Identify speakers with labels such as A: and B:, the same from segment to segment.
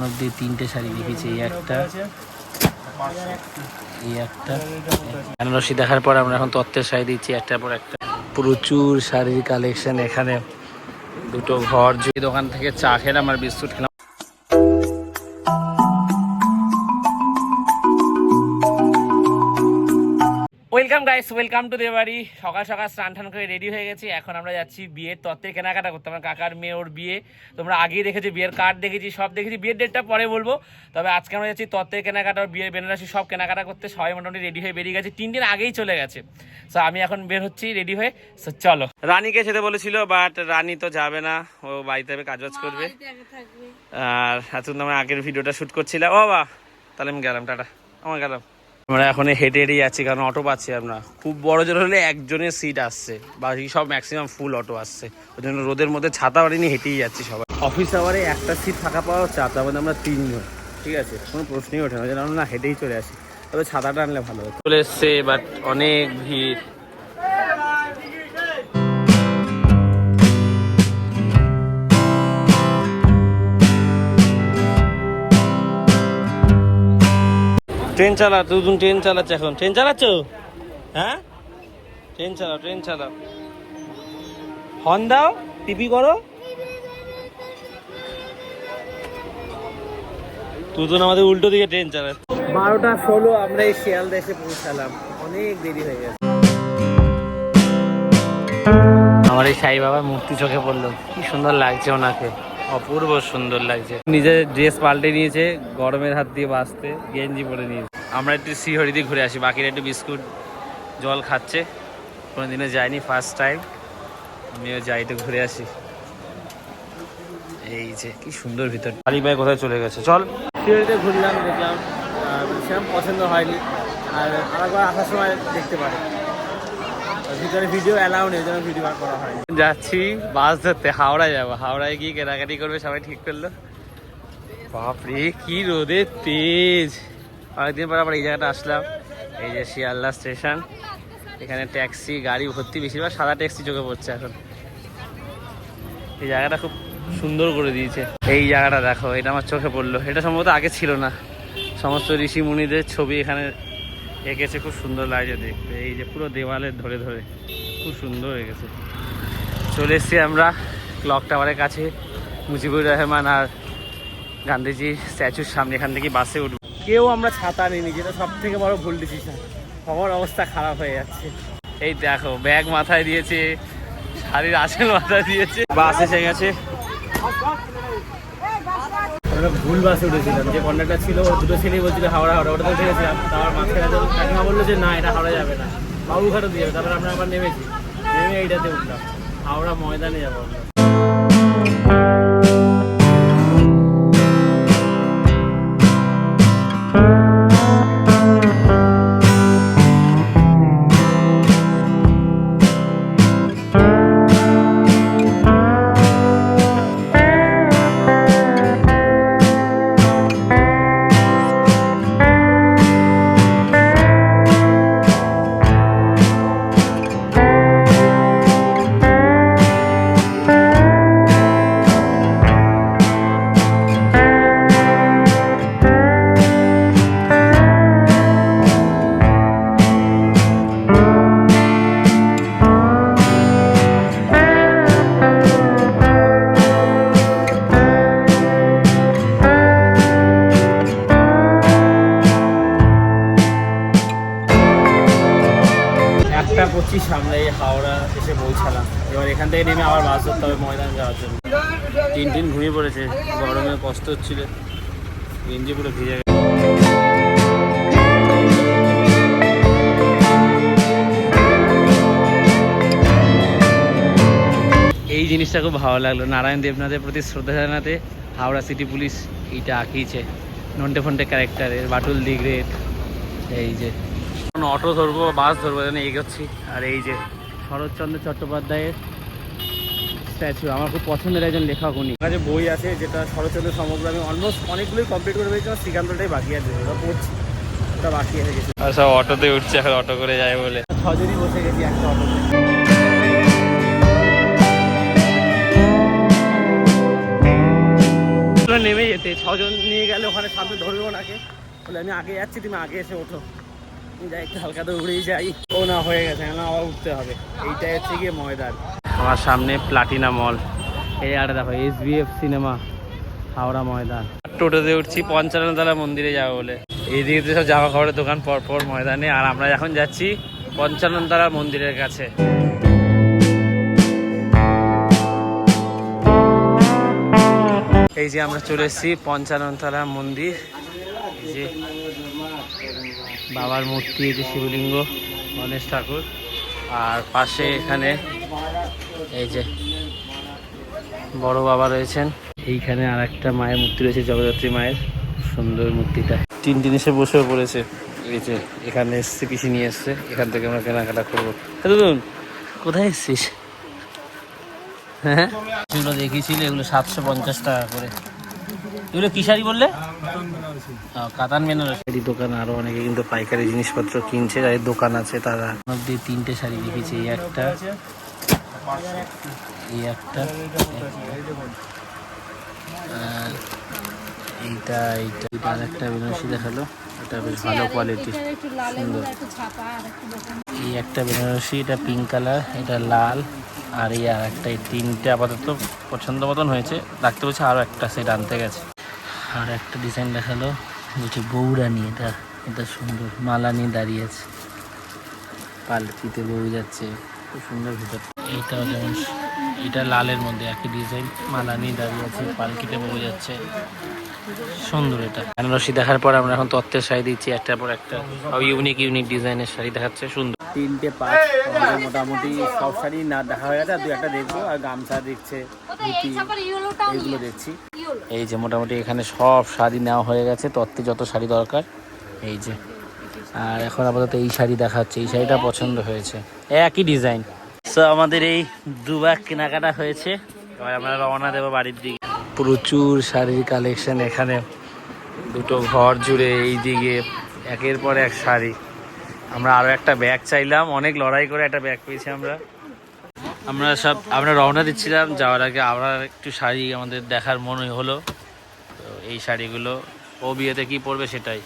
A: মধ্যে তিনটে শাড়ি দেখেছি, এই একটা এই একটা। বেনারসি দেখার পর আমরা এখন তত্ত্বের শাড়ি দিচ্ছি, একটার পর একটা। প্রচুর শাড়ির কালেকশন এখানে। দুটো ঘর, যে দোকান থেকে চা খেলাম আর বিস্কুট খেলাম। ওয়েলকাম গাইস ওয়েলকাম টু দেবাড়ি সকাল সকাল স্নান টান করে রেডি হয়ে গেছি। এখন আমরা যাচ্ছি বিয়ের তত্ত্বের কেনাকাটা করতে। আমার কাকার মেয়ে ওর বিয়ে। তোমরা আগেই দেখেছি বিয়ের কার্ড দেখেছি সব দেখেছি। বিয়ের ডেটটা পরে বলব। তবে আজকে আমরা যাচ্ছি তত্ত্বের কেনাকাটা ওর বিয়ের বেনারসি সব কেনাকাটা করতে। সবাই মোটামুটি রেডি হয়ে বেরিয়ে গেছে। তিন দিন আগেই চলে গেছে। সো আমি এখন বের হচ্ছি রেডি হয়ে। সো চলো। রানীকে যেতে বলেছিল বাট রানী তো যাবে না। ও বাড়িতে কাজ বাজ করবে। আর এতক্ষণ আমরা আগের ভিডিওটা শ্যুট করছিলাম। ও বাবা তাহলে আমি গেলাম টাটা। আমার গেলাম। আমরা এখন হেঁটে হেঁটে যাচ্ছি কারণ অটো পাচ্ছি আমরা। খুব বড় জোর হলে একজনের সিট আসছে বাকি সব ম্যাক্সিমাম ফুল অটো আসছে। ওই জন্য রোদের মধ্যে ছাতা বাড়ি নিয়ে হেঁটেই যাচ্ছি সবাই। অফিস আওয়ারে একটা সিট থাকা পাওয়া হচ্ছে আর তার মধ্যে আমরা তিনজন। ঠিক আছে? কোনো প্রশ্নই ওঠে না ওই জন্য আমরা না হেঁটেই চলে আসি। তবে ছাতাটা আনলে ভালো চলে এসছে বাট অনেক ভিড়। ট্রেন চালা দুজন ট্রেন চালাচ্ছে এখন। ট্রেন চালাচ্ছ? হ্যাঁ? ট্রেন চালাও ট্রেন চালাও। হর্ন দাও পিপি করো। দুজন আমাদের উল্টো দিকে ট্রেন চালাচ্ছে। বারোটা ষোলো আমরা এই শিয়ালদা এসে পৌঁছালাম। অনেক দেরি হয়ে গেছে। আমার এই সাই বাবার মূর্তি চোখে পড়ল। কি সুন্দর লাগছে ওনাকে। অপূর্ব সুন্দর লাগছে। নিজের ড্রেস পাল্টে নিয়েছে, গরমের হাত দিয়ে বাঁচতে, গেঞ্জি পরে নিয়েছে। আমরা একটু শ্রীহরি দিয়ে ঘুরে আসি, বাকিরা একটু বিস্কুট, জল খাচ্ছে। কোনোদিনও যাইনি ফার্স্ট টাইম আমিও যাই একটু ঘুরে আসি। এই যে, কি সুন্দর ভিতর। আলী ভাই কোথায় চলে গেছে? চল। শ্রীহরিতে ঘুরলাম, দেখলাম সেরকম পছন্দ হয়নি। আর আরেকবার আসার সময় দেখতে পারে। ভিতরে ভিডিও অ্যালাউ নেই জন্য ভিডিও বার করা হয় যাচ্ছি, বাস ধরতে, হাওড়ায় যাব। হাওড়ায় গিয়ে কেনাকাটি করবে, সবাই ঠিক করল। বাপরে, কি রোদের তেজ। অনেকদিন পর আবার এই জায়গাটা আসলাম। এই যে শিয়ালদা স্টেশন। এখানে ট্যাক্সি, গাড়ি ভর্তি, বেশিরভাগ সাদা ট্যাক্সি চোখে পড়ছে এখন। এই জায়গাটা খুব সুন্দর করে দিয়েছে। এই জায়গাটা দেখো, এটা আমার চোখে পড়ল। এটা সম্ভবত আগে ছিল না। সমস্ত ঋষি মুনিদের ছবি এখানে এঁকেছে, খুব সুন্দর লাগছে এই যে পুরো দেওয়ালের ধরে ধরে। খুব সুন্দর হয়ে গেছে। চলে এসছি আমরা ক্লক টাওয়ারের কাছে। মুজিবুর রহমান আর গান্ধীজির স্ট্যাচুর সামনে, এখান থেকে বাসে উঠবো। কেউ আমরা ছাতা নিইনি যেটা সব থেকে বড় ভুল ডিসিশন সবার অবস্থা খারাপ হয়ে যাচ্ছে। এই দেখো, ব্যাগ মাথায় দিয়েছে, শাড়ির আসল মাথায় দিয়েছে। বাস এসে গেছে। ভুল বাসে উঠেছিলাম। যে কন্ডাক্টর ছিল, ও দুটো ছেলেই বলছিল, হাওড়া হাওড়া ওটাতে উঠেছিলাম তারপর মাঝখানে তো কাকিমা বলল যে, না, এটা হাওড়া যাবে না। বাবুঘাটও দিয়ে যাবে তারপর আমরা আবার নেমেছি। নেমে এইটাতে উঠলাম। হাওড়া ময়দানে যাব আমরা। একটা পঁচিশ আমরা এই হাওড়া এসে পৌঁছালাম। এবার এখান থেকে নেমে আবার বাস ধরতে হবে ময়দান যাওয়ার জন্য। তিন দিন ঘুমিয়ে পড়েছে, গরমে কষ্ট হচ্ছিল। গেঞ্জি পুরো ভিজে গেছে। এই জিনিসটা খুব ভালো লাগল। নারায়ণ দেবনাথের প্রতি শ্রদ্ধা জানাতে হাওড়া সিটি পুলিশ এইটা আঁকিয়েছে। নন্টে ফন্টে ক্যারেক্টারের বাটুল দিগ্রেট এই যে। অটো ধরবো বাস ধরবো যেন এগোচ্ছি। আর এই যে শরৎচন্দ্র চট্টোপাধ্যায়ের স্ট্যাচু আমার খুব পছন্দের একজন লেখক উনি। আমার কাছে বই আছে যেটা শরৎচন্দ্র সমগ্র আমি অলমোস্ট অনেকগুলোই কমপ্লিট করে পেয়েছি আমার শ্রীকান্তটাই বাকি আছে ওটা পড়ছি ওটা বাকি আছে গেছে আর সব অটোতে উঠছে এখন অটো করে যায় বলে। ছজনই বসে গেছি একটা অটোতে। নেমে যেতে ছজন নিয়ে গেলে ওখানে সামনে ধরবে ওনাকে। বলে আমি আগে যাচ্ছি তুমি আগে এসে ওঠো। যাই একটু হালকা তো উড়েই যাই। ও না, হয়ে গেছে এখন আবার উঠতে হবে। এইটা হচ্ছে গিয়ে ময়দান। আমার সামনে প্লাটিনা মল। এই আর দেখো এস সিনেমা হাওড়া ময়দান। টোটোতে উঠছি, পঞ্চাননতলা মন্দিরে যাব বলে। এইদিকে তো সব জামা কাপড়ের দোকান পর পর ময়দানে। আর আমরা এখন যাচ্ছি পঞ্চাননতলা মন্দিরের কাছে। এই যে আমরা চলে এসেছি পঞ্চাননতলা মন্দির। এই যে বাবার মূর্তি, এই যে শিবলিঙ্গ, গণেশ ঠাকুর। আর পাশে এখানে এই যে বড় বাবা রয়েছেন। এইখানে আর একটা মায়ের মূর্তি রয়েছে, জগদ্ধাত্রী মায়ের। সুন্দর মূর্তিটা। তিন জিনিসে বসেও পড়েছে। এই যে এখানে এসছে, পিসি নিয়ে এসছে। এখান থেকে আমরা কেনাকাটা করব। দুন কোথায় এসছিস? হ্যাঁ? দেখিয়েছিলে, এগুলো সাতশো পঞ্চাশ টাকা করে। কি শাড়ি বললে? ও, কাতান বেনারসি। দোকান আরও অনেকে কিন্তু পাইকারি জিনিসপত্র কিনছে যাদের দোকান আছে তারা। মধ্যে তিনটে শাড়ি দেখেছি এই একটা এই একটা এইটা এইটা এটা আর একটা বেনারসি দেখাল। এটা বেশ ভালো কোয়ালিটি সুন্দর। এই একটা বেনারসি এটা পিঙ্ক কালার এটা লাল আর এই আর একটা এই তিনটে আপাতত পছন্দ মতন হয়েছে। রাখতে বলছে আরও একটা সেট আনতে গেছে। আর একটা ডিজাইন দেখাল যেটি বৌরানি এটা এটা সুন্দর মালা নিয়ে দাঁড়িয়ে আছে। পালকিতে বউ যাচ্ছে খুব সুন্দর ভিতর। এইটাও যেমন এটা লালের মধ্যে একই ডিজাইন মালা নিয়ে দাঁড়িয়ে আছে পালকিতে বউ যাচ্ছে। সুন্দর এটা। বেনারসি দেখার পর আমরা এখন তত্ত্বের শাড়ি দিচ্ছি একটার পর একটা। সব ইউনিক ইউনিক ডিজাইনের শাড়ি দেখাচ্ছে সুন্দর। তিনটে পাঁচ মোটামুটি সব শাড়ি না দেখা হয়ে গেছে আর দু একটা দেখব আর গামছা দেখছে ধুতি এইগুলো দেখছি। এই যে মোটামুটি এখানে সব শাড়ি নেওয়া হয়ে গেছে, তত্ত্বে যত শাড়ি দরকার, এই যে। আর এখন আপাতত এই শাড়ি দেখাচ্ছে, এই শাড়িটা পছন্দ হয়েছে। একই ডিজাইন। তো আমাদের এই দুবার কেনাকাটা হয়েছে। আমরা রওনা দেবো বাড়ির দিকে। প্রচুর শাড়ির কালেকশন এখানে। দুটো ঘর জুড়ে এই দিকে একের পর এক শাড়ি। আমরা আরও একটা ব্যাগ চাইলাম, অনেক লড়াই করে একটা ব্যাগ পেয়েছি আমরা। আমরা সব, আমরা রওনা দিচ্ছিলাম, যাওয়ার আগে আমরা একটু শাড়ি আমাদের দেখার মনে হলো। তো এই শাড়িগুলো, ও বিয়েতে কি পরবে সেটাই।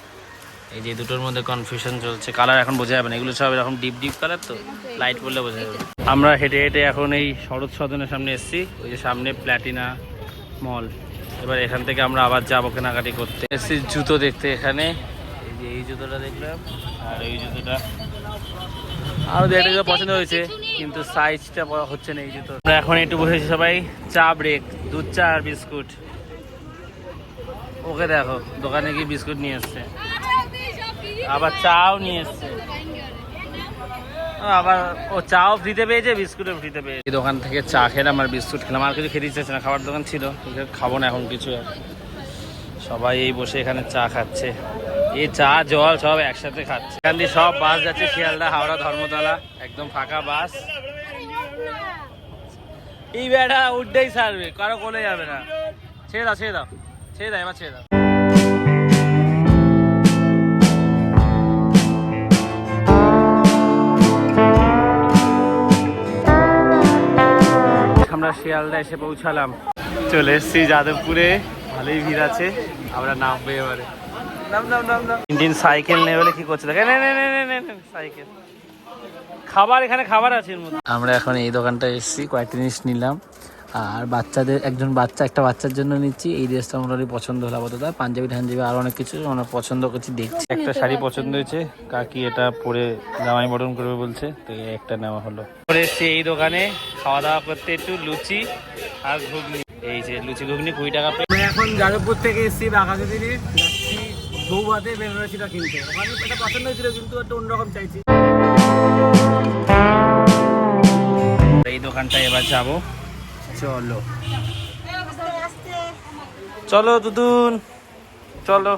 A: এই যে দুটোর মধ্যে কনফিউশন চলছে কালার এখন বোঝা যাবে না। এগুলো সব এরকম ডিপ ডিপ কালার তো লাইট পড়লে বোঝা যাবে। আমরা হেঁটে হেঁটে এখন এই শরৎ সদনের সামনে এসেছি, ওই যে সামনে প্ল্যাটিনা মল এবার এখান থেকে আমরা আবার যাব কেনাকাটি করতে। এসেছি জুতো দেখতে এখানে। এই যে এই জুতোটা দেখলাম, আর এই জুতোটা আরও দু একটা পছন্দ হয়েছে, কিন্তু সাইজটা হচ্ছে না এই জুতো। আমরা এখন একটু বসেছি সবাই, চা ব্রেক দুধ চা আর বিস্কুট। ওকে দেখো, দোকানে গিয়ে বিস্কুট নিয়ে এসছে। আবার চাও নিয়ে এসছে। আবার ও চাও ফ্রিতে পেয়েছে, বিস্কুটও ফ্রিতে পেয়েছে। দোকান থেকে চা খেলাম আর বিস্কুট খেলাম। আর কিছু খেতে ইচ্ছে না, খাবার দোকান ছিল। খাব না এখন কিছু আর। সবাই এই বসে এখানে চা খাচ্ছে। এই চা, জল সব একসাথে খাচ্ছে। এখান দিয়ে সব বাস যাচ্ছে, শিয়ালদা, হাওড়া, ধর্মতলা, একদম ফাঁকা বাস। এই বেড়া উঠতেই সারবে কারও কোলে যাবে না। ছেড়ে দাও ছেড়ে দাও ছেড়ে দাও, এবার ছেড়ে দাও। আমরা শিয়ালদা এসে পৌঁছালাম। চলে এসেছি যাদবপুরে, ভালোই ভিড় আছে, আমরা নামবো এবারে। নাম নাম নাম নাম। তিন সাইকেল নেই বলে কি করছে? দেখে নে নে নে নে নে নে, সাইকেল। খাবার এখানে খাবার আছে আমরা এখন এই দোকানটা এসেছি কয়েকটা জিনিস নিলাম। আর বাচ্চাদের একজন বাচ্চা একটা বাচ্চার জন্য নিচ্ছি। এই ড্রেসটা মোটামুটি পছন্দ হলো আপাতত। পাঞ্জাবি টাঞ্জাবি আরও অনেক কিছু আমরা পছন্দ করছি দেখছি। একটা শাড়ি পছন্দ হয়েছে। কাকি এটা পরে জামাই বরণ করবে বলছে তো একটা নেওয়া হলো। পরে এসছি এই দোকানে খাওয়া দাওয়া করতে একটু লুচি আর ঘুগনি। এই যে লুচি ঘুগনি কুড়ি টাকা এখন যাদবপুর থেকে এসেছি যাচ্ছি বৌভাতে বেনারসিটা কিনতে। ওখানে এটা পছন্দ হয়েছিল কিন্তু একটা অন্যরকম চাইছি। এই দোকানটা এবার যাব। চলো। চলো দুদুন। চলো।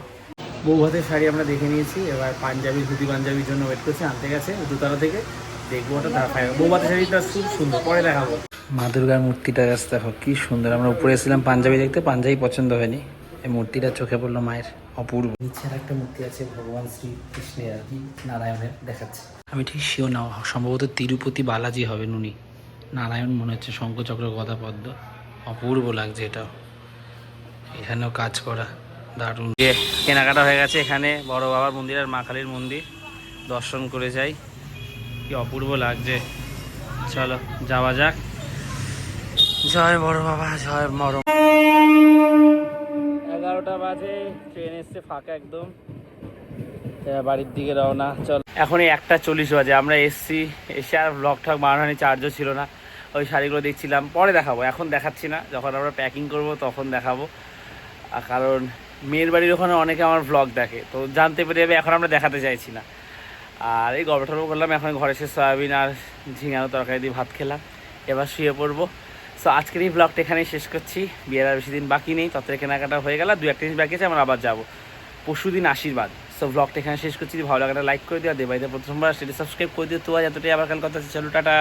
A: বৌভাতের শাড়ি আমরা দেখে নিয়েছি। এবার পাঞ্জাবি ধুতি পাঞ্জাবির জন্য ওয়েট করছি আনতে গেছে দুতলা থেকে। দেখব ওটা তার ফাইনাল বৌভাতের শাড়িটা খুব সুন্দর। পরে দেখাবো। মা দুর্গার মূর্তিটা দেখো কি সুন্দর। আমরা উপরে এসেছিলাম পাঞ্জাবি দেখতে পাঞ্জাবি পছন্দ হয়নি। এই মূর্তিটা চোখে পড়ল মায়ের অপূর্ব। নিচে একটা মূর্তি আছে ভগবান শ্রী কৃষ্ণের আর কি নারায়ণের দেখাচ্ছে। আমি ঠিক শিও না সম্ভবত তিরুপতি বালাজি হবে উনি। নারায়ণ মনে হচ্ছে শঙ্কচক্র গদা পদ্ম অপূর্ব লাগছে এটাও এখানেও কাজ করা দারুণ। যে কেনাকাটা হয়ে গেছে এখানে বড় বাবার মন্দির আর মা কালীর মন্দির। দর্শন করে যাই কি অপূর্ব লাগছে। চলো যাওয়া যাক। জয় বড় বাবা জয় মরম। এগারোটা বাজে ট্রেন এসছে ফাঁকা একদম। বাড়ির দিকে রওনা, চল। এখন একটা চল্লিশ বাজে, আমরা এসছি, এসে আর ব্লগ ঠক বানানি চার্জও ছিল না। ওই শাড়িগুলো দেখছিলাম, পরে দেখাবো, এখন দেখাচ্ছি না। যখন আমরা প্যাকিং করব, তখন দেখাবো। কারণ, মেয়ের বাড়ির ওখানে অনেকে আমার ব্লগ দেখে, তো জানতে পেরে যাবে, এখন আমরা দেখাতে চাইছি না। আর এই গল্প টল্প করলাম, এখন ঘরে সে সয়াবিন আর ঝিঙানো তরকারি দিয়ে ভাত খেলাম। এবার শুয়ে পড়ব। সো আজকের এই ব্লগটা এখানেই শেষ করছি। বিয়ের আর বেশি দিন বাকি নেই। তত কেনাকাটা হয়ে গেল। দু একটা জিনিস বাকি আছে, আমরা আবার যাব। পরশু দিন আশীর্বাদ। সো ব্লগটা এখানে শেষ করছি। ভালো লাগাটা লাইক করে দিও। দেবাইতে প্রথমবার, সেটা সাবস্ক্রাইব করে দিও। তো যতটাই আবার কাল কথা চলো, টাটা।